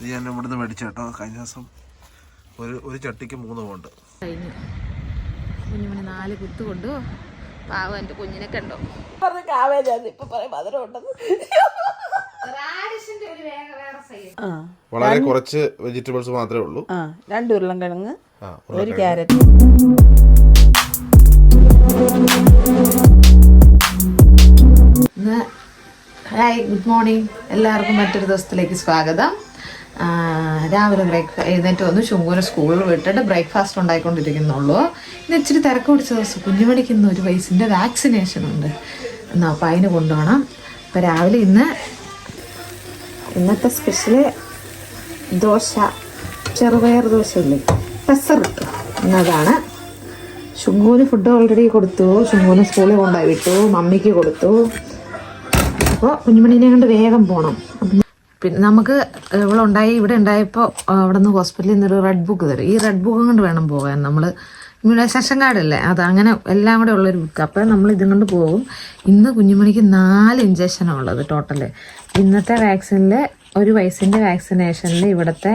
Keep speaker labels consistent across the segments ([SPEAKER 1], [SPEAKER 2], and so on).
[SPEAKER 1] ഇത് ഞാൻ ഇവിടുന്ന് മേടിച്ചു കേട്ടോ. കഴിഞ്ഞ ദിവസം ഒരു ഒരു ചട്ടിക്ക് മൂന്ന് പോണ്ട്.
[SPEAKER 2] കഴിഞ്ഞു. കുഞ്ഞുമണി നാല് കുത്ത് കൊണ്ടു. പാവം എന്റെ കുഞ്ഞിനെ കണ്ടോ.
[SPEAKER 3] ആ.
[SPEAKER 1] വളരെ കുറച്ച് വെജിറ്റബിൾസ് മാത്രമേ ഉള്ളൂ.
[SPEAKER 3] ആ രണ്ട് ഉരുളൻകിഴങ്ങ്
[SPEAKER 1] ആ
[SPEAKER 3] ഒരു ക്യാരറ്റ്.
[SPEAKER 2] ഹായ് ഗുഡ് മോർണിംഗ് എല്ലാവർക്കും മറ്റൊരു ദിവസത്തിലേക്ക് സ്വാഗതം. രാവിലെ ബ്രേക്ക് എഴുന്നേറ്റ് വന്നു ശുങ്കൂനെ സ്കൂളിൽ വിട്ടിട്ട് ബ്രേക്ക്ഫാസ്റ്റ് ഉണ്ടായിക്കൊണ്ടിരിക്കുന്നുള്ളൂ. ഇന്ന് ഇച്ചിരി തിരക്ക് പിടിച്ച ദിവസം. കുഞ്ഞുമണിക്ക് ഇന്ന് ഒരു വയസ്സിന്റെ വാക്സിനേഷൻ ഉണ്ട്. എന്നാൽ അപ്പോൾ അതിന് കൊണ്ടുപോകണം അപ്പോൾ രാവിലെ ഇന്ന് ഇന്നത്തെ സ്പെഷ്യൽ ദോശ ചെറുപയർ ദോശ ഇല്ലേ പെസർ എന്നതാണ് ശുങ്കൂന് ഫുഡ് ഓൾറെഡി കൊടുത്തു. ശുങ്കൂന് സ്കൂളിൽ കൊണ്ടുപോയി വിട്ടു. മമ്മിക്ക് കൊടുത്തു. അപ്പോൾ കുഞ്ഞുമണീനെ കൊണ്ട് വേഗം പോകണം പിന്നെ നമുക്ക് ഇവളുണ്ടായി ഇവിടെ ഉണ്ടായപ്പോൾ അവിടെ നിന്ന് ഹോസ്പിറ്റലിൽ നിന്ന് ഒരു റെഡ് ബുക്ക് തരും. ഈ റെഡ് ബുക്ക് കൊണ്ട് വേണം പോകാൻ. നമ്മൾ ഇമ്മ്യൂണൈസേഷൻ കാർഡല്ലേ അത് അങ്ങനെ എല്ലാം കൂടെ ഉള്ളൊരു ബുക്ക് അപ്പോൾ നമ്മൾ ഇതും കൊണ്ട് പോകും. ഇന്ന് കുഞ്ഞുമണിക്ക് നാല് ഇഞ്ചക്ഷനാണ് ഉള്ളത് ടോട്ടൽ ഇന്നത്തെ വാക്സിനിൽ ഒരു വയസ്സിന്റെ വാക്സിനേഷനിൽ ഇവിടുത്തെ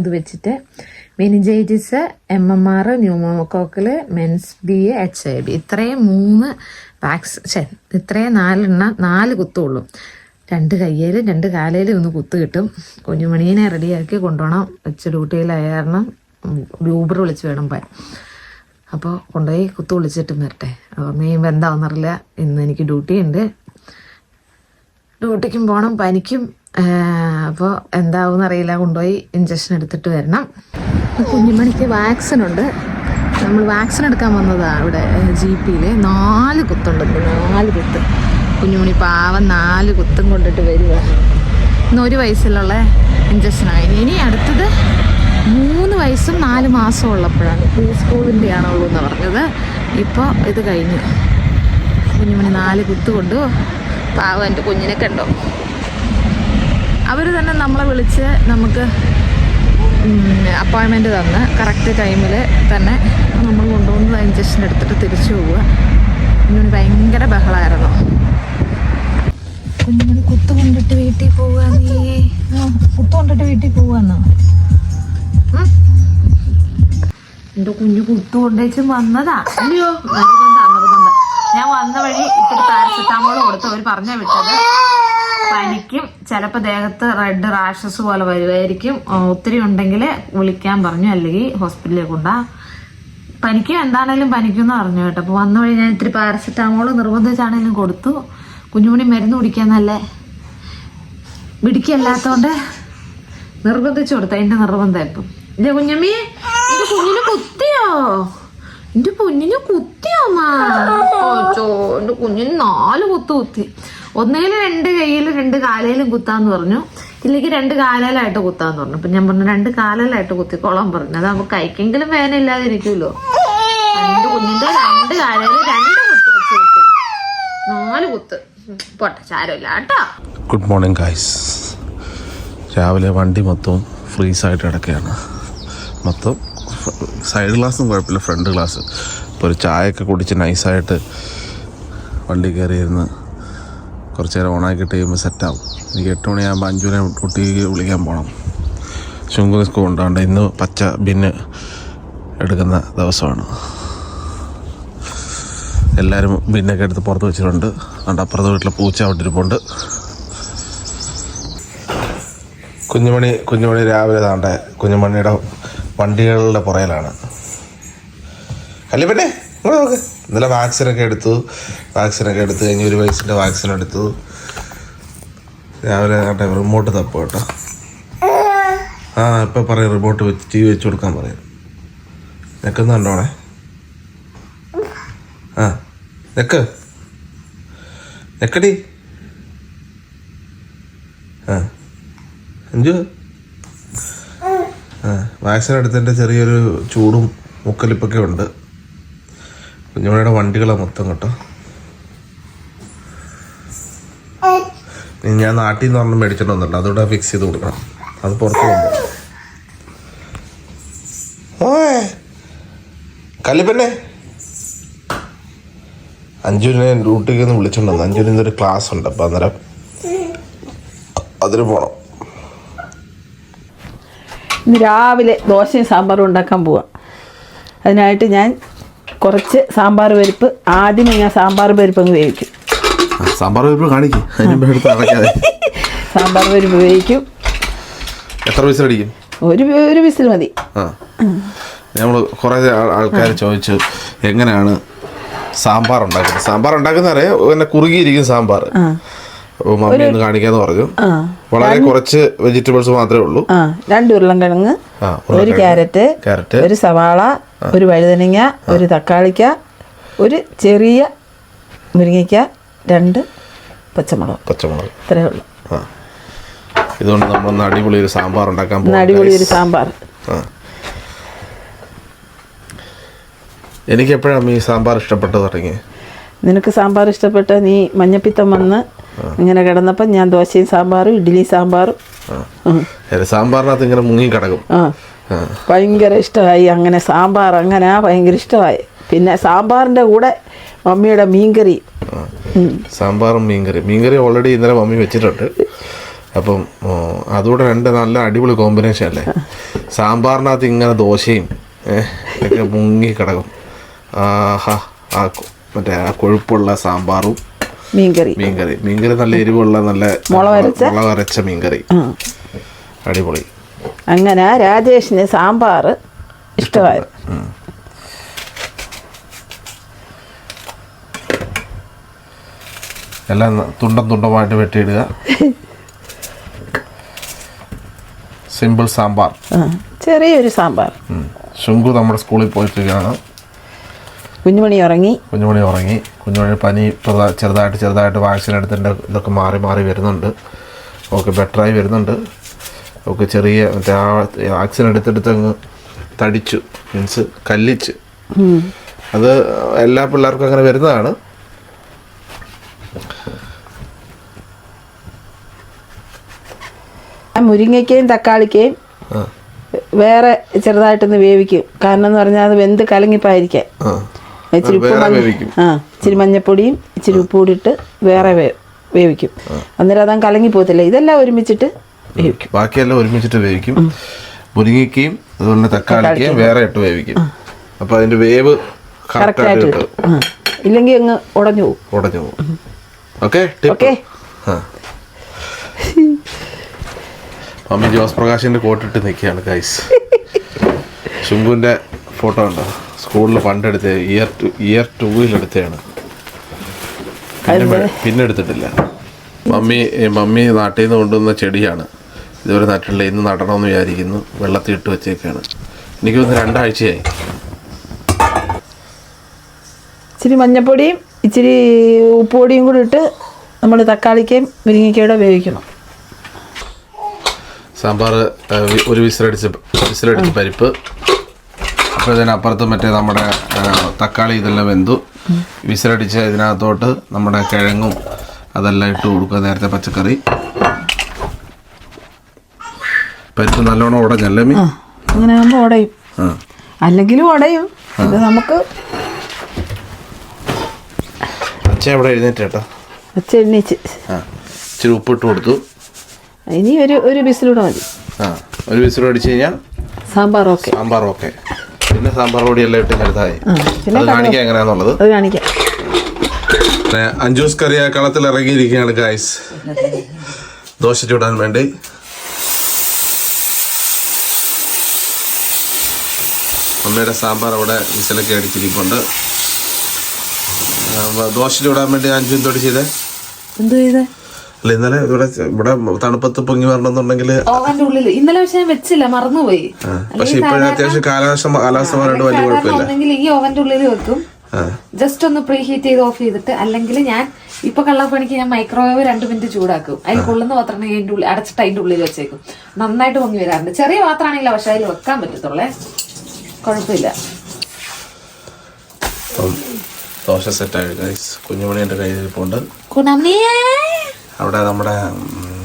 [SPEAKER 2] ഇത് വെച്ചിട്ട് മെനിജൈറ്റിസ് എം എം ആർ ന്യൂമോക്കോക്കിൽ മെൻസ് ബി എച്ച് ഐ ബി ഇത്രയും മൂന്ന് വാക്സിൻ ഇത്രയും നാലെണ്ണ നാല് കുത്തുള്ളൂ. രണ്ട് കയ്യിലും രണ്ട് കാലയിലും ഒന്ന് കുത്ത് കിട്ടും. കുഞ്ഞുമണീനെ റെഡിയാക്കി കൊണ്ടുപോകണം. വെച്ച് ഡ്യൂട്ടിയിലായ കാരണം യൂബർ വിളിച്ച് വേണം പോയാൻ അപ്പോൾ കൊണ്ടുപോയി കുത്ത് വിളിച്ചിട്ട് വരട്ടെ. അപ്പോൾ കഴിയുമ്പോൾ എന്താണെന്നറിയില്ല ഇന്ന് എനിക്ക് ഡ്യൂട്ടി ഉണ്ട്. ഡ്യൂട്ടിക്കും പോകണം പനിക്കും. അപ്പോൾ എന്താവും അറിയില്ല. കൊണ്ടുപോയി ഇഞ്ചക്ഷൻ എടുത്തിട്ട് വരണം. കുഞ്ഞുമണിക്ക് വാക്സിൻ ഉണ്ട്. നമ്മൾ വാക്സിൻ എടുക്കാൻ വന്നതാണ് ഇവിടെ ജി പിയിൽ നാല് കുത്തുണ്ട്. നാല് കുത്ത്. കുഞ്ഞുമണി പാവം നാല് കുത്തും കൊണ്ടിട്ട് വരിക ഇന്ന് ഒരു വയസ്സിലുള്ള ഇഞ്ചക്ഷനായി. ഇനി അടുത്തത് മൂന്ന് വയസ്സും നാല് മാസവും ഉള്ളപ്പോഴാണ്. പ്രീ സ്കൂളിന്റെ ആണുള്ളൂ എന്ന് പറഞ്ഞത്. ഇപ്പോൾ ഇത് കഴിഞ്ഞു. കുഞ്ഞുമണി നാല് കുത്ത് കൊണ്ടു. പാവം എന്റെ കുഞ്ഞിനെ കണ്ടോ? അവർ തന്നെ നമ്മളെ വിളിച്ച് നമുക്ക് അപ്പോയിൻമെന്റ് തന്ന്. കറക്റ്റ് ടൈമിൽ തന്നെ നമ്മൾ കൊണ്ടുവന്ന് ഇഞ്ചക്ഷൻ എടുത്തിട്ട് തിരിച്ചു പോവുക. കുഞ്ഞുമണി ഭയങ്കര ബഹളമായിരുന്നു കുഞ്ഞുങ്ങൾ കുത്തു കൊണ്ടിട്ട് വീട്ടിൽ പോവുക നീ. ആ, കുത്ത് കൊണ്ടിട്ട് വീട്ടിൽ പോവാന്നോ? എന്റെ കുഞ്ഞു കുത്തു കൊണ്ടേച്ചും വന്നതാ. നിർബന്ധ നിർബന്ധ. ഞാൻ വന്ന വഴി ഇത്തിരി പാരസെറ്റാമോൾ കൊടുത്ത് അവർ പറഞ്ഞ വിട്ടത്. പനിക്കും ചിലപ്പോൾ ദേഹത്ത് റെഡ് റാഷസ് പോലെ വരുമായിരിക്കും ഒത്തിരി ഉണ്ടെങ്കിൽ വിളിക്കാൻ പറഞ്ഞു അല്ലെങ്കിൽ ഹോസ്പിറ്റലിൽ കൊണ്ടാ. പനിക്കും എന്താണേലും പനിക്കും അറിഞ്ഞു കേട്ടോ. അപ്പോൾ വന്ന വഴി ഞാൻ ഇത്തിരി പാരസെറ്റാമോൾ നിർബന്ധിച്ചാണേലും കൊടുത്തു. കുഞ്ഞുമണി മരുന്ന് കുടിക്കാൻ നല്ല പിടിക്കല്ലാത്തോണ്ട് നിർബന്ധിച്ചു കൊടുത്ത. എന്റെ നിർബന്ധം ഇപ്പം. ഇല്ല കുഞ്ഞമ്മി എന്റെ കുഞ്ഞിന് കുത്തിയോ? എന്റെ കുഞ്ഞിന് കുത്തിയോ മാച്ചോ എന്റെ കുഞ്ഞിന് നാല് കുത്ത് കുത്തി. ഒന്നേലും രണ്ട് കയ്യിലും രണ്ട് കാലയിലും കുത്താന്ന് പറഞ്ഞു. ഇല്ലെങ്കിൽ രണ്ട് കാലയിലായിട്ട് കുത്താന്ന് പറഞ്ഞു. അപ്പൊ ഞാൻ പറഞ്ഞു രണ്ട് കാലയിലായിട്ട് കുത്തിക്കോളാൻ പറഞ്ഞു. അതാകുമ്പോ കൈക്കെങ്കിലും വേന എന്റെ കുഞ്ഞിന്റെ രണ്ട് കാലയിൽ രണ്ട് കുത്ത് വെച്ച് കിട്ടി. നാല് കുത്ത്. പോട്ടെ ചാരമില്ല കേട്ടോ.
[SPEAKER 1] ഗുഡ് മോർണിംഗ് ഗൈസ് രാവിലെ വണ്ടി മൊത്തം ഫ്രീസായിട്ട് കിടക്കുകയാണ്. മൊത്തം സൈഡ് ഗ്ലാസ്സും കുഴപ്പമില്ല ഫ്രണ്ട് ഗ്ലാസ് ഇപ്പോൾ ഒരു ചായയൊക്കെ കുടിച്ച് നൈസായിട്ട് വണ്ടി കയറിയിരുന്ന് കുറച്ച് നേരം ഓണാക്കിയിട്ട് കഴിയുമ്പോൾ സെറ്റാവും എനിക്ക് എട്ട് മണിയാകുമ്പോൾ അഞ്ചുവിനെ കുട്ടിക്ക് വിളിക്കാൻ പോകണം ശുങ്കുന് സ്കൂൾ ഉണ്ടാകേണ്ട ഇന്ന് പച്ച ബിന്ന് എടുക്കുന്ന ദിവസമാണ്. എല്ലാവരും ബിന്നൊക്കെ എടുത്ത് പുറത്ത് വെച്ചിട്ടുണ്ട്. അതുകൊണ്ട് അപ്പുറത്തെ വീട്ടിലെ പൂച്ച അവിടെ ഇരിപ്പുണ്ട്. കുഞ്ഞുമണി കുഞ്ഞുമണി രാവിലെ താണ്ടെ കുഞ്ഞുമണിയുടെ വണ്ടികളുടെ പുറയിലാണ്. അല്ലേ ഇങ്ങോട്ട് നോക്ക്. ഇന്നലെ വാക്സിനൊക്കെ എടുത്തു. വാക്സിനൊക്കെ എടുത്ത് കഴിഞ്ഞ് ഒരു വയസ്സിന്റെ വാക്സിൻ എടുത്തു. രാവിലെ താണ്ടെ റിമോട്ട് തപ്പു കേട്ടോ. ആ ഇപ്പം പറയും റിമോട്ട് വെച്ച് ടി വി വെച്ച് കൊടുക്കാൻ പറയും. നിൽക്കുന്നുണ്ടോണേ ആ. നിക്ക്. നിക്കടി. ആ. അഞ്ചു. ആ വാക്സിൻ എടുത്തതിന്റെ ചെറിയൊരു ചൂടും മുക്കലിപ്പൊക്കെ ഉണ്ട്. കുഞ്ഞുമണിയുടെ വണ്ടികളാണ് മൊത്തം കേട്ടോ. ഞാൻ നാട്ടിൽ നിന്ന് പറഞ്ഞ് മേടിച്ചിട്ട് വന്നിട്ടുണ്ട്. അതുകൂടെ ഫിക്സ് ചെയ്ത് കൊടുക്കണം. അത് പുറത്ത് ഓയ്. കല്ലിപ്പന്നെ അഞ്ജുവിനെ ഡ്യൂട്ടിക്ക് ഒന്ന് വിളിച്ചിട്ടുണ്ടെന്ന് അഞ്ജുവിന് ഒരു ക്ലാസ് ഉണ്ട്. അപ്പം അന്നേരം അതിന് പോകണം
[SPEAKER 3] ഇന്ന് രാവിലെ ദോശയും സാമ്പാറും ഉണ്ടാക്കാൻ പോവാം. അതിനായിട്ട് ഞാൻ കുറച്ച് സാമ്പാർ പരിപ്പ് ആദ്യമേ ഞാൻ സാമ്പാർ പരിപ്പ് അങ്ങ് വേവിക്കും.
[SPEAKER 1] സാമ്പാർ പരിപ്പ് കാണിക്കും.
[SPEAKER 3] സാമ്പാർ പരിപ്പ് വേവിക്കും.
[SPEAKER 1] എത്ര പൈസ അടിക്കും?
[SPEAKER 3] ഒരു ഒരു വിസിൽ മതി.
[SPEAKER 1] ആ. നമ്മൾ കുറേ ആൾക്കാർ ചോദിച്ചു എങ്ങനെയാണ് സാമ്പാർ ഉണ്ടാക്കുന്നത് സാമ്പാർ ഉണ്ടാക്കുന്ന അറിയാം പിന്നെ കുറുകിയിരിക്കും സാമ്പാർ. അപ്പോൾ മമ്മി ഒന്ന് കാണിക്കാന്ന് പറഞ്ഞു. വളരെ കുറച്ച് വെജിറ്റബിൾസ് മാത്രമേ ഉള്ളൂ.
[SPEAKER 3] രണ്ട് ഉരുളൻകിഴങ്ങ് ഒരു ക്യാരറ്റ്
[SPEAKER 1] ക്യാരറ്റ്.
[SPEAKER 3] ഒരു സവാള ഒരു വഴുതനങ്ങ ഒരു തക്കാളിക്ക ഒരു ചെറിയ മുരിങ്ങയ്ക്ക രണ്ട് പച്ചമുളക്.
[SPEAKER 1] പച്ചമുളക്.
[SPEAKER 3] ഇത്രയേ ഉള്ളൂ.
[SPEAKER 1] ഇതുകൊണ്ട് നമ്മളൊന്ന് അടിപൊളി ഒരു സാമ്പാർ ഉണ്ടാക്കാൻ
[SPEAKER 3] അടിപൊളി ഒരു സാമ്പാർ
[SPEAKER 1] ആ എനിക്ക് എപ്പോഴാണ് ഈ സാമ്പാർ ഇഷ്ടപ്പെട്ടു തുടങ്ങി
[SPEAKER 3] നിനക്ക് സാമ്പാർ ഇഷ്ടപ്പെട്ട നീ മഞ്ഞപ്പിത്തം വന്ന് ഇങ്ങനെ കിടന്നപ്പോൾ ഞാൻ ദോശയും സാമ്പാറും ഇഡ്ഡലിയും സാമ്പാറും.
[SPEAKER 1] സാമ്പാറിനകത്ത് ഇങ്ങനെ മുങ്ങി കിടക്കും.
[SPEAKER 3] ഭയങ്കര ഇഷ്ടമായി. അങ്ങനെ സാമ്പാർ അങ്ങനെ ഭയങ്കര ഇഷ്ടമായി. പിന്നെ സാമ്പാറിന്റെ കൂടെ മമ്മിയുടെ മീൻകറി.
[SPEAKER 1] സാമ്പാറും മീൻകറി. മീൻകറി ഓൾറെഡി ഇന്നലെ മമ്മി വെച്ചിട്ടുണ്ട്. അപ്പം അതുകൂടെ രണ്ട് നല്ല അടിപൊളി കോമ്പിനേഷൻ അല്ലേ? സാമ്പാറിനകത്ത് ഇങ്ങനെ ദോശയും ഒക്കെ മുങ്ങി കിടക്കും. ആഹാ ആ മറ്റേ ആ കൊഴുപ്പുള്ള സാമ്പാറും
[SPEAKER 3] മീൻകറി.
[SPEAKER 1] മീൻകറി. മീൻകറി നല്ല എരിവുള്ള നല്ല
[SPEAKER 3] മുളക് അരച്ച?
[SPEAKER 1] മീൻകറി. അടിപൊളി.
[SPEAKER 3] അങ്ങനെ രാജേഷിന് സാമ്പാർ ഇഷ്ടമായി.
[SPEAKER 1] എല്ലാം തുണ്ടം തുണ്ടമായിട്ട് വെട്ടിയിടുക. സിമ്പിൾ സാമ്പാർ.
[SPEAKER 3] ചെറിയൊരു സാമ്പാർ.
[SPEAKER 1] ശുങ്കു നമ്മുടെ സ്കൂളിൽ പോയിട്ടിരിക്കുകയാണ്.
[SPEAKER 3] കുഞ്ഞുമണി ഉറങ്ങി.
[SPEAKER 1] കുഞ്ഞുമണി ഉറങ്ങി. കുഞ്ഞുമണി പനി ചെറുതായിട്ട് ചെറുതായിട്ട് വാക്സിൻ എടുത്തിട്ട് ഇതൊക്കെ മാറി മാറി വരുന്നുണ്ട്. ഓക്കെ ബെറ്ററായി വരുന്നുണ്ട്. ഓക്കെ ചെറിയ മറ്റേ ആ വാക്സിൻ എടുത്തെടുത്ത് അങ്ങ് തടിച്ചു മീൻസ് കല്ലിച്ച്. അത് എല്ലാ പിള്ളേർക്കും അങ്ങനെ വരുന്നതാണ്.
[SPEAKER 3] മുരിങ്ങയ്ക്കയും തക്കാളിക്കയും വേറെ ചെറുതായിട്ടൊന്ന് വേവിക്കും. കാരണം എന്ന് പറഞ്ഞാൽ അത് വെന്ത് കലങ്ങിപ്പായിരിക്കാൻ
[SPEAKER 1] ആ.
[SPEAKER 3] ഇച്ചിരി ഉപ്പ്. ആ ഇച്ചിരി മഞ്ഞപ്പൊടിയും ഇച്ചിരി ഉപ്പ് കൂടിയിട്ട് വേറെ വേവിക്കും. അന്നേരം അതാ കലങ്ങി പോകത്തില്ല. ഇതെല്ലാം ഒരുമിച്ചിട്ട് വേവിക്കും.
[SPEAKER 1] ബാക്കിയെല്ലാം ഒരുമിച്ചിട്ട് വേവിക്കും. മുരിങ്ങയ്ക്കയും അതുപോലെ തക്കാളിക്കയും വേറെ ഇട്ട് വേവിക്കും. അപ്പോൾ അതിന്റെ വേവ് കറക്റ്റായിട്ട് കിട്ടും.
[SPEAKER 3] ഇല്ലെങ്കിൽ അങ്ങ് ഉടഞ്ഞു പോകും.
[SPEAKER 1] ഉടഞ്ഞു പോകും. ഓക്കെ? മമ്മി ജോസ് പ്രകാശിന്റെ കോട്ടിട്ട് നിൽക്കുകയാണ് ഗൈസ് ശുംഭുവിന്റെ ഫോട്ടോ ഉണ്ടോ സ്കൂളിൽ പണ്ടെടുത്ത ഇയർ ടു ഇയർ ടൂവിൽ എടുത്തതാണ്. പിന്നെ എടുത്തിട്ടില്ല. മമ്മി മമ്മി നാട്ടിൽ നിന്ന് കൊണ്ടുവന്ന ചെടിയാണ്. ഇതുവരെ നട്ടില്ല ഇന്ന് നടണമെന്ന് വിചാരിക്കുന്നു. വെള്ളത്തിൽ ഇട്ട് വെച്ചേക്കാണ്. എനിക്ക് തോന്നുന്നു രണ്ടാഴ്ചയായി.
[SPEAKER 3] ഇച്ചിരി മഞ്ഞപ്പൊടിയും ഇച്ചിരി ഉപ്പുപൊടിയും കൂടി ഇട്ട് നമ്മൾ തക്കാളിക്കയും മുരിങ്ങയ്ക്കയുടെ വേവിക്കണം.
[SPEAKER 1] സാമ്പാർ ഒരു വിസിലടിച്ച് വിസിലടിച്ച് പരിപ്പ്. അപ്പോൾ ഇതിനപ്പുറത്ത് മറ്റേ നമ്മുടെ തക്കാളി ഇതെല്ലാം വെന്തു. വിസിലടിച്ച് ഇതിനകത്തോട്ട് നമ്മുടെ കിഴങ്ങും അതെല്ലാം ഇട്ട് കൊടുക്കുക നേരത്തെ പച്ചക്കറി. പരിപ്പ് നല്ലോണം ഉടഞ്ഞല്ലേ മീ
[SPEAKER 3] അങ്ങനെ ആകുമ്പോൾ ഉടയും. അല്ലെങ്കിലും ഉടയും. ഇത് നമുക്ക്
[SPEAKER 1] അച്ഛ എവിടെ എഴുന്നേറ്റ് കേട്ടോ? എഴുന്നേച്ച് ഇച്ചിരി ഉപ്പിട്ട് കൊടുത്തു.
[SPEAKER 3] ഇനി ഒരു ഒരു ബിസിലൂടെ മതി.
[SPEAKER 1] ആ ഒരു ബിസിലൂടെ അടിച്ചു കഴിഞ്ഞാൽ
[SPEAKER 3] സാമ്പാർ ഓക്കെ
[SPEAKER 1] സാമ്പാർ ഓക്കെ പിന്നെ സാമ്പാർ പൊടിയെല്ലാം ഇട്ട് ചെറുതായി.
[SPEAKER 3] ആ,
[SPEAKER 1] അത് കാണിക്കാം എങ്ങനെയാന്നുള്ളത്.
[SPEAKER 3] അത് കാണിക്കാം.
[SPEAKER 1] അഞ്ജൂസ് കറിയ കളത്തിൽ ഇറങ്ങിയിരിക്കുകയാണ് ഗായ്സ് ദോശ ചൂടാൻ വേണ്ടി. അമ്മയുടെ സാമ്പാർ അവിടെ വിസലൊക്കെ അടിച്ചിരിപ്പുണ്ട്. ദോശ ചൂടാൻ വേണ്ടി അഞ്ചും തൊടി ചെയ്തേ?
[SPEAKER 2] എന്തോ ചെയ്തേ?
[SPEAKER 1] അല്ല ഇന്നലെ ഇവിടെ ഇവിടെ തണുപ്പത്ത് പൊങ്ങി വരണമെന്നുണ്ടെങ്കിൽ
[SPEAKER 2] ഓവന്റെ ഉള്ളിൽ ഇന്നലെ പക്ഷെ ഞാൻ വെച്ചില്ല മറന്നുപോയി.
[SPEAKER 1] പക്ഷെ ഇപ്പോഴും അത്യാവശ്യം കാലാവസ്ഥ കാലാവസ്ഥ മാറിയിട്ട് വലിയ കുഴപ്പമില്ല.
[SPEAKER 2] ഈ ഓവന്റെ ഉള്ളിൽ വെക്കും. ജസ്റ്റ് ഒന്ന് പ്രീ ഹീറ്റ് ചെയ്ത് ഓഫ് ചെയ്തിട്ട് അല്ലെങ്കിൽ ഞാൻ ഇപ്പൊ കള്ളപ്പണിക്ക് ഞാൻ മൈക്രോവേവ് രണ്ട് മിനിറ്റ് ചൂടാക്കും. അതിൽ കൊള്ളുന്ന പാത്രം അതിന്റെ ഉള്ളിൽ അടച്ചിട്ട് അതിന്റെ ഉള്ളിൽ വെച്ചേക്കും. നന്നായിട്ട് പൊങ്ങി വരാറുണ്ട്. ചെറിയ പാത്രമാണെങ്കിലോ പക്ഷെ അതിൽ വെക്കാൻ പറ്റത്തുള്ളേ. കുഴപ്പമില്ല.
[SPEAKER 1] ദോശ സെറ്റ് ആയി കുഞ്ഞുമണി എന്റെ കയ്യിൽ ഇരിപ്പുണ്ട്.
[SPEAKER 2] കുണമിയേ
[SPEAKER 1] അവിടെ നമ്മുടെ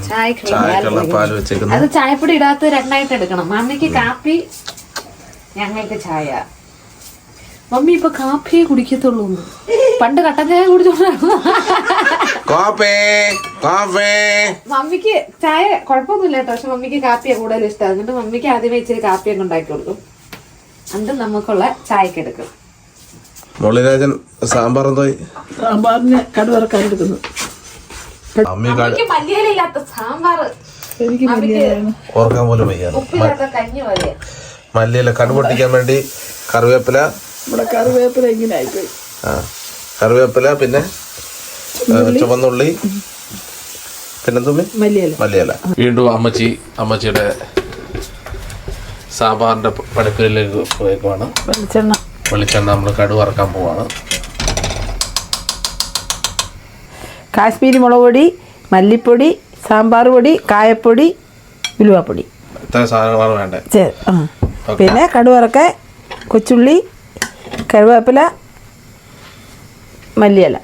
[SPEAKER 2] ചായക്കുള്ള
[SPEAKER 1] പാൽ വെച്ചേക്കുന്നു
[SPEAKER 2] അത് ചായപ്പൊടി ഇടാത്ത രണ്ടായിട്ട് എടുക്കണം. മമ്മിക്ക് കാപ്പി ഞങ്ങൾക്ക് ചായ. മമ്മി ഇപ്പൊ കാപ്പിയെ കുടിക്കത്തുള്ളൂ. പണ്ട് കട്ടൻ ചായ കുടിച്ചോണ്ടായിരുന്നു.
[SPEAKER 1] കോപ്പേ കോപ്പേ.
[SPEAKER 2] മമ്മിക്ക് ചായ കുഴപ്പമൊന്നുമില്ല കേട്ടോ. പക്ഷെ മമ്മിക്ക് കാപ്പിയാ കൂടുതൽ ഇഷ്ടം. എന്നിട്ട് മമ്മിക്ക് ആദ്യമേ ഇച്ചിരി കാപ്പിയൊക്കെ ഉണ്ടാക്കി കൊടുക്കും. അത് നമുക്കുള്ള ചായക്ക് എടുക്കും.
[SPEAKER 1] മുള്ളിരാജൻ സാമ്പാർ എന്തോ
[SPEAKER 3] സാമ്പാറിന് കടുവറക്കാൻ എടുക്കുന്നു
[SPEAKER 2] മല്ലിയിലില്ലാത്ത സാമ്പാർ
[SPEAKER 3] എനിക്ക്
[SPEAKER 1] ഓർക്കാൻ പോലും വയ്യ
[SPEAKER 2] ഉപ്പില്ലാത്ത കഞ്ഞി പോലെ
[SPEAKER 1] മല്ലിയില കടുപൊട്ടിക്കാൻ വേണ്ടി കറിവേപ്പില.
[SPEAKER 3] നമ്മുടെ കറിവേപ്പില ഇങ്ങനെ ആയിപ്പോയി.
[SPEAKER 1] ആ കറിവേപ്പില പിന്നെ ചുവന്നുള്ളി മല്ലിയല
[SPEAKER 3] മല്ലിയല.
[SPEAKER 1] മല്ലിയില. വീണ്ടും അമ്മച്ചി അമ്മച്ചിയുടെ സാമ്പാറിന്റെ പടുക്കലിലേക്ക് പോയേക്കുവാണ്.
[SPEAKER 3] വെളിച്ചെണ്ണ.
[SPEAKER 1] വെളിച്ചെണ്ണ നമ്മൾ കടുവറക്കാൻ പോവാണ്.
[SPEAKER 3] കാശ്മീരി മുളക് പൊടി മല്ലിപ്പൊടി സാമ്പാർ പൊടി കായപ്പൊടി ഉലുവാപ്പൊടി. പിന്നെ കടുവറക്ക കൊച്ചുള്ളി കരുവേപ്പില മല്ലിയില.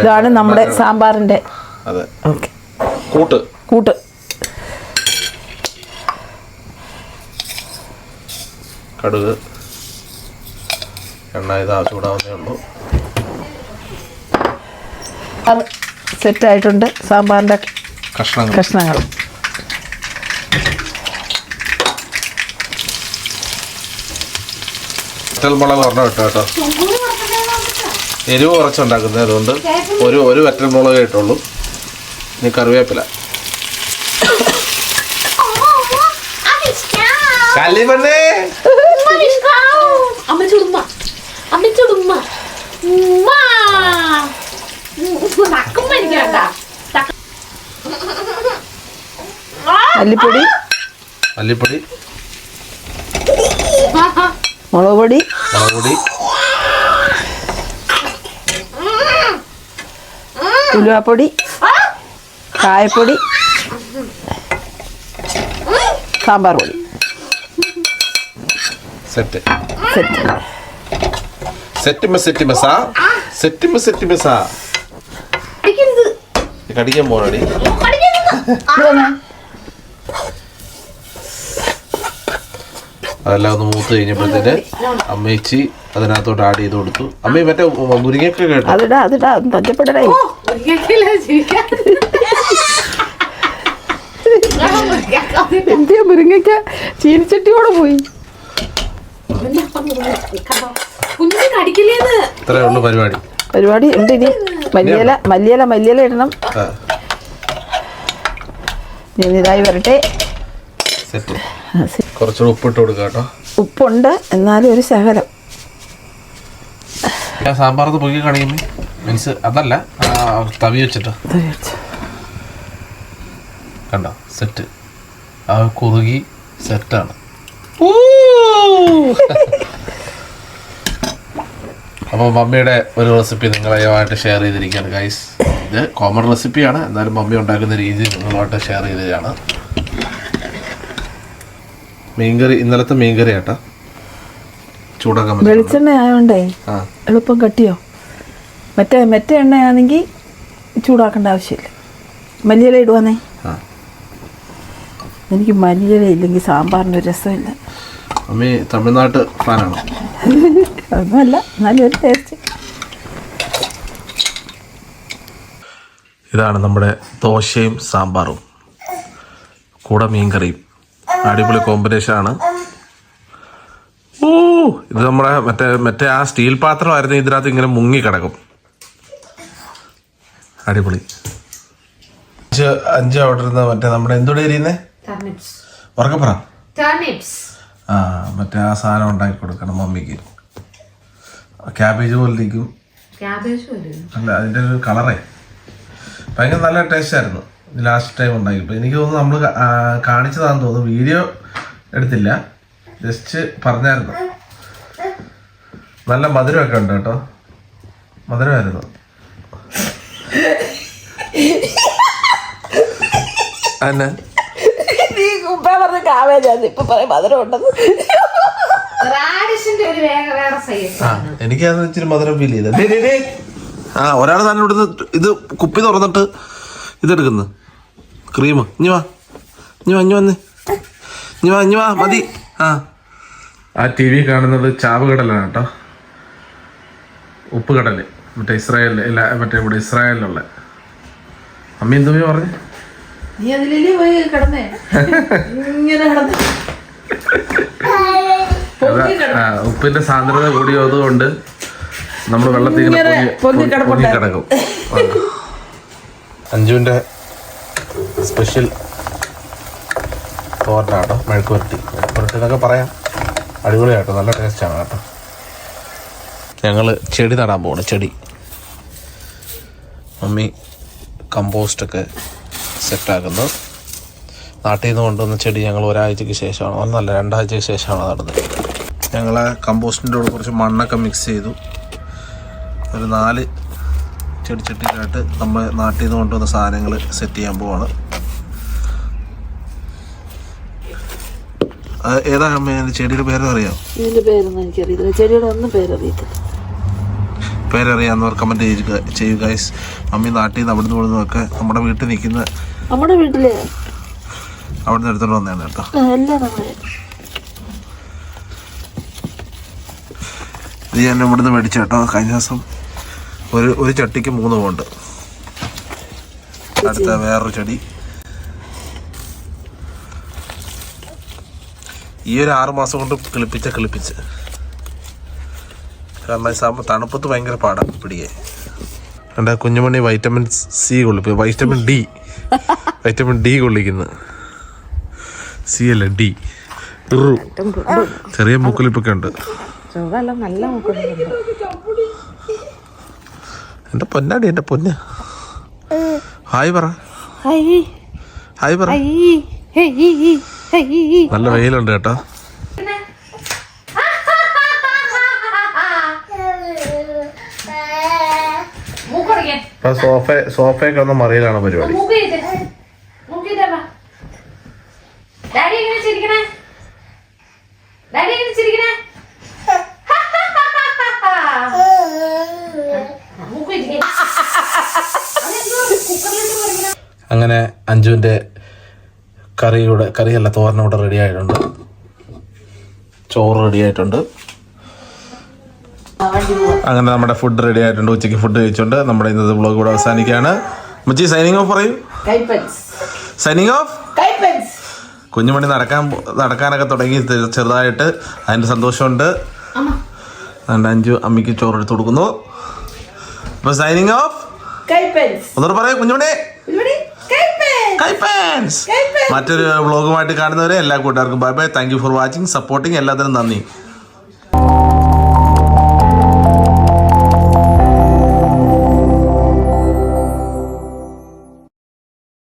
[SPEAKER 3] ഇതാണ് നമ്മുടെ
[SPEAKER 1] സാമ്പാറിന്റെ
[SPEAKER 3] ഓക്കെ.
[SPEAKER 1] കൂട്ട്.
[SPEAKER 3] കൂട്ട്.
[SPEAKER 1] കടുക്. എണ്ണ ഇത് ചൂടാവുന്നേ ഉള്ളൂ.
[SPEAKER 3] അത് സെറ്റായിട്ടുണ്ട്. സാമ്പാറിന്റെ
[SPEAKER 1] കഷ്ണങ്ങൾ.
[SPEAKER 3] കഷ്ണങ്ങൾ.
[SPEAKER 1] വറ്റൽമുളക് ഒരെണ്ണം ഇട്ടോ കേട്ടോ. എരിവ് കുറച്ചുണ്ടാക്കുന്നത് അതുകൊണ്ട് ഒരു ഒരു വറ്റൽമുളക് ഇട്ടുള്ളൂ. ഇനി കറിവേപ്പില. കല്ലിമണ്ണേ.
[SPEAKER 2] അമ്മ ചുടുമ്മ അമ്മ ചുടുമ്മ
[SPEAKER 3] മല്ലിപ്പൊടി
[SPEAKER 1] മല്ലിപ്പൊടി?
[SPEAKER 3] മുളക് പൊടി
[SPEAKER 1] മുളക് പൊടി
[SPEAKER 3] ഉലുവാപ്പൊടി? കായപ്പൊടി? സാമ്പാർ പൊടി
[SPEAKER 1] set.
[SPEAKER 3] Set
[SPEAKER 1] set set set
[SPEAKER 2] set
[SPEAKER 1] കടിക്കാൻ പോണടി അതെല്ലാം ഒന്ന് മൂത്ത് കഴിഞ്ഞപ്പോഴത്തേന് അമ്മേച്ചി അതിനകത്തോട്ട് ആഡ് ചെയ്ത് കൊടുത്തു. അമ്മ മറ്റേ മുരിങ്ങയൊക്കെ കേട്ടോ.
[SPEAKER 3] അതിടാ എന്തിയാ മുരിങ്ങയ്ക്ക? ചീനിച്ചട്ടിയോടെ പോയി.
[SPEAKER 1] ഇത്രേ ഉള്ളൂ പരിപാടി.
[SPEAKER 3] പരിപാടി ഇനി മല്ലിയില മല്ലിയില മല്ലിയില ഇടണം. ഇതായി വരട്ടെ.
[SPEAKER 1] കുറച്ചുകൂടെ ഉപ്പിട്ട് കൊടുക്കുക കേട്ടോ.
[SPEAKER 3] ഉപ്പുണ്ട് എന്നാലും ഒരു ശകലം.
[SPEAKER 1] സാമ്പാറത്ത് പൊക്കി കാണിക്കുമ്പോ മീൻസ് അതല്ല തവി വെച്ചിട്ട്. കണ്ടോ? സെറ്റ്. ആ കുറുകി സെറ്റാണ്. അപ്പോൾ മമ്മിയുടെ ഒരു റെസിപ്പി നിങ്ങളുമായിട്ട് ഷെയർ ചെയ്തിരിക്കുകയാണ് ഗൈസ് ഇത് കോമൺ റെസിപ്പിയാണ് എന്നാലും മമ്മി ഉണ്ടാക്കുന്ന രീതി നിങ്ങളുമായിട്ട് ഷെയർ ചെയ്തതാണ്. മീൻകറി ഇന്നലത്തെ മീൻകറി ആട്ടാ. ചൂടാക്കാൻ
[SPEAKER 3] വെളിച്ചെണ്ണ ആയതുകൊണ്ടേ എളുപ്പം കട്ടിയോ? മറ്റേ മറ്റേ എണ്ണയാണെങ്കിൽ ചൂടാക്കേണ്ട ആവശ്യമില്ല. മല്ലിയില ഇടുവാന്നേ. എനിക്ക് മല്ലിയില ഇല്ലെങ്കിൽ സാമ്പാറിന്റെ രസമില്ല.
[SPEAKER 1] മമ്മി തമിഴ്നാട്ട് ഫാനാണോ
[SPEAKER 3] അതൊന്നുമല്ല നല്ലൊരു ഒരു ടേസ്റ്റ്
[SPEAKER 1] ഇതാണ് നമ്മുടെ ദോശയും സാമ്പാറും. കൂടെ മീൻകറിയും. അടിപൊളി കോമ്പിനേഷനാണ് ഓ ഇത് നമ്മുടെ മറ്റേ മറ്റേ ആ സ്റ്റീൽ പാത്രമായിരുന്നു ഇതിനകത്ത് ഇങ്ങനെ മുങ്ങി കിടക്കും. അടിപൊളി. അഞ്ച് അഞ്ച് ഓർഡർ മറ്റേ നമ്മുടെ എന്തോടെ എരിയുന്നേ ഉറക്കപ്പുറ? ആ മറ്റേ ആ സാധനം ഉണ്ടാക്കി കൊടുക്കണം മമ്മിക്ക്. ക്യാബേജ് പോലെ ഇരിക്കും അല്ല അതിന്റെ ഒരു കളറേ ഭയങ്കര നല്ല ടേസ്റ്റ് ആയിരുന്നു. ലാസ്റ്റ് ടൈം ഉണ്ടാക്കിയപ്പോൾ എനിക്ക് തോന്നുന്നു നമ്മൾ കാണിച്ചതാണെന്ന് തോന്നുന്നു. വീഡിയോ എടുത്തില്ല. ജസ്റ്റ് പറഞ്ഞായിരുന്നു. നല്ല മധുരമൊക്കെ ഉണ്ട് കേട്ടോ. മധുരമായിരുന്നു. അന്നെ?
[SPEAKER 3] നീ പറഞ്ഞ കാവേജാന്ന് ഇപ്പൊ പറയും മധുരം ഉണ്ടെന്ന്
[SPEAKER 2] റാഡിഷിന്റെ ഒരു വേറെ വേറെ സൈസ്
[SPEAKER 1] ആ എനിക്കത് ഇച്ചിരി മധുരം ഫീൽ ചെയ്ത ആ ഒരാൾ തന്നെ ഇവിടുന്ന് ഇത് കുപ്പി തുറന്നിട്ട് ഇതെടുക്കുന്നു. ക്രീം ഇനി വാ. ഇനി വാ ഇനി വന്ന് ഇനി വാ ഇനി വാ മതി. ആ. ആ ടി വി കാണുന്നത് ചാവുകടലാണ് കേട്ടോ. ഉപ്പ് കടൽ മറ്റേ ഇസ്രായേലിൽ ഇല്ല മറ്റേ ഇവിടെ ഇസ്രായേലിലുള്ള. അമ്മ എന്തുമേ പറഞ്ഞു?
[SPEAKER 3] നീ അതിലേ പോയി കിടന്നേ? ഇങ്ങനെ കിടന്ന്.
[SPEAKER 1] ഉപ്പിന്റെ സാന്ദ്രത കൂടിയതുകൊണ്ട് നമ്മൾ വെള്ളത്തിൽ കിടക്കും അഞ്ജുവിന്റെ സ്പെഷ്യൽ തോരനാട്ടോ മെഴുക്കുവരട്ടി മെഴുക്കുവരട്ടി എന്നൊക്കെ പറയാം. അടിപൊളിയാട്ടോ നല്ല ടേസ്റ്റാണ് കേട്ടോ. ഞങ്ങൾ ചെടി നടാൻ പോവാണ് ചെടി. മമ്മി കമ്പോസ്റ്റൊക്കെ സെറ്റാക്കുന്നു. നാട്ടിൽ നിന്ന് കൊണ്ടുവന്ന ചെടി ഞങ്ങൾ ഒരാഴ്ചയ്ക്ക് ശേഷമാണ് ഒന്നല്ല രണ്ടാഴ്ചയ്ക്ക് ശേഷമാണ് നടുന്നത്. ഞങ്ങൾ കമ്പോസ്റ്റിന്റെ കൂടെ കുറച്ച് മണ്ണൊക്കെ മിക്സ് ചെയ്തു. ഒരു നാല് ചെടിച്ചട്ടിയിലായിട്ട് നമ്മൾ നാട്ടിൽ നിന്ന് കൊണ്ടുവന്ന സാധനങ്ങൾ സെറ്റ് ചെയ്യാൻ പോവാണ്. ഏതാണ് ഏതാ അമ്മ? ചെടിയുടെ പേര് അറിയാം?
[SPEAKER 3] ഇതിന്റെ പേരൊന്നും എനിക്കറിയില്ല ചെടിയുടെ ഒന്നും പേരറിയത്തില്ല.
[SPEAKER 1] പേരറിയാവുന്നവർ കമന്റ് ചെയ്യുക ചെയ്യുക ഗൈസ് മമ്മി നാട്ടിൽ നിന്ന് അവിടെ നിന്ന് ഒക്കെ നമ്മുടെ വീട്ടിൽ നിൽക്കുന്ന
[SPEAKER 3] നമ്മുടെ വീട്ടിൽ
[SPEAKER 1] നിന്ന് എടുത്തോണ്ട് വന്നതാണ് കേട്ടോ.
[SPEAKER 3] എല്ലാം
[SPEAKER 1] ഇത് ഞാൻ ഇവിടുന്ന് മേടിച്ചു കേട്ടോ. കഴിഞ്ഞ ദിവസം ഒരു ഒരു ചട്ടിക്ക് മൂന്ന് പോണ്ട്. അടുത്ത വേറൊരു ചെടി. ഈ ഒരു ആറ് മാസം കൊണ്ട് കിളിപ്പിച്ച കിളിപ്പിച്ച്. കാരണം തണുപ്പത്ത് ഭയങ്കര പാടാ പിടിയെ. എന്റെ കുഞ്ഞുമണി വൈറ്റമിൻ സി കൊള്ളിപ്പ് വൈറ്റമിൻ ഡി വൈറ്റമിൻ ഡി കൊള്ളിക്കുന്നു. സി അല്ല ഡി ചെറിയ മൂക്കൊലിപ്പൊക്കെ ഉണ്ട്.
[SPEAKER 2] ചുവെല്ലാം നല്ല നോക്കുന്നുണ്ട്
[SPEAKER 1] എന്റെ പൊന്നാടി എന്റെ പൊന്ന്. ഹായ് പറ. ഹായ്. പറ. നല്ല വെയിലുണ്ട് കേട്ടോ. സോഫ സോഫയൊക്കെ ഒന്ന് മറിയിലാണ് പരിപാടി. അഞ്ജുവിന്റെ കറിയുടെ കറിയല്ല തോരനും ഇവിടെ റെഡി ആയിട്ടുണ്ട്. ചോറ് റെഡി ആയിട്ടുണ്ട്. അങ്ങനെ നമ്മുടെ ഫുഡ് റെഡി ആയിട്ടുണ്ട്. ഉച്ചയ്ക്ക് ഫുഡ് കഴിച്ചുകൊണ്ട് നമ്മുടെ ഇന്നത്തെ ബ്ലോഗ് ഇവിടെ അവസാനിക്കുകയാണ്. മുച്ചി സൈനിങ് ഓഫ് പറയും. സൈനിങ് ഓഫ് കുഞ്ഞുമണി നടക്കാൻ നടക്കാനൊക്കെ തുടങ്ങി. ചെറുതായിട്ട് അതിന്റെ സന്തോഷമുണ്ട്. അതുകൊണ്ട് അഞ്ചു അമ്മയ്ക്ക് ചോറ് എടുത്ത് കൊടുക്കുന്നു. അപ്പൊ സൈനിങ് ഓഫ് ഒന്നുകൂടെ പറയാം കുഞ്ഞുമണി. മറ്റൊരു വ്ളോഗുമായിട്ട് കാണുന്നവരെ എല്ലാ കൂട്ടുകാർക്കും bye bye thank you for watching supporting എല്ലാത്തിനും നന്ദി.